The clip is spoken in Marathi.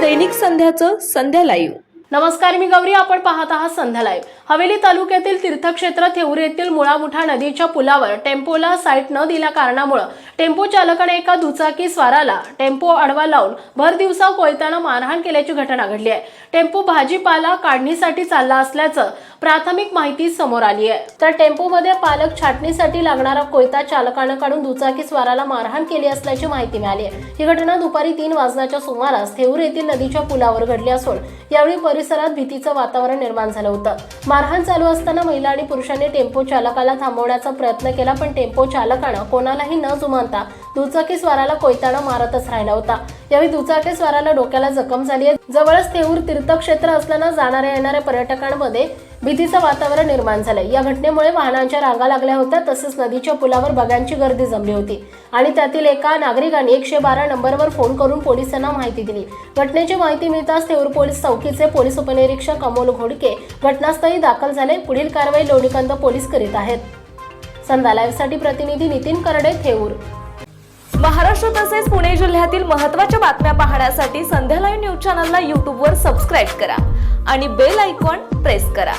दैनिक संध्याचं संध्या लाईव्ह. नमस्कार मी गौरी. आपण पाहत आहात संध्या लाईव्ह. हवेली तालुक्यातील तीर्थक्षेत्र थेऊर येथील मुळामुठा नदीच्या पुलावर टेम्पोला साईट न दिल्या कारणामुळं टेम्पो चालकाने एका दुचाकी स्वाराला टेम्पो आडवा लावून भर दिवसा कोयत्यानं मारहाण केल्याची घटना घडली आहे. टेम्पो भाजीपाला काढणीसाठी चालला असल्याचं प्राथमिक माहिती समोर आली आहे. तर टेम्पोमध्ये पालक छाटणीसाठी लागणारा कोयता चालकानं काढून दुचाकी स्वाराला मारहाण केली असल्याची माहिती मिळाली आहे. ही घटना दुपारी तीन वाजण्याच्या सुमारास थेऊर येथील नदीच्या पुलावर घडली असून यावेळी परिसरात भीतीचं वातावरण निर्माण झालं होतं. मारहाण चालू असताना महिला आणि पुरुषांनी टेम्पो चालकाला थांबवण्याचा प्रयत्न केला पण टेम्पो चालकानं कोणालाही न जुमानता दुचाकी स्वाराला कोयतानं मारतच राहिला होता. यावेळी दुचाकी स्वाराला डोक्याला जखम झाली आहे. जवळच थेऊर तीर्थक्षेत्र असल्यानं जाणाऱ्या येणाऱ्या पर्यटकांमध्ये भीतीचं वातावरण निर्माण झालंय. या घटनेमुळे वाहनांच्या रांगा लागल्या होत्या तसंच नदीच्या पुलावर बघ्यांची गर्दी जमली होती. आणि त्यातील एका नागरिकाने एकशे बारा नंबरवर फोन करून पोलिसांना माहिती दिली. घटनेची माहिती मिळताच थेऊर पोलीस चौकीचे पोलीस उपनिरीक्षक अमोल घोडके घटनास्थळी दाखल झाले. पुढील कारवाई लोणीकंद पोलीस करीत आहेत. संध्या लाईव्हसाठी प्रतिनिधी नितीन करडे थेऊर. महाराष्ट्र तसेच पुणे जिल्ह्यातील महत्त्वाच्या बातम्या पाहण्यासाठी संध्या लाईव्ह न्यूज चॅनलला यूट्यूबवर सबस्क्राईब करा आणि बेल आयकॉन प्रेस करा.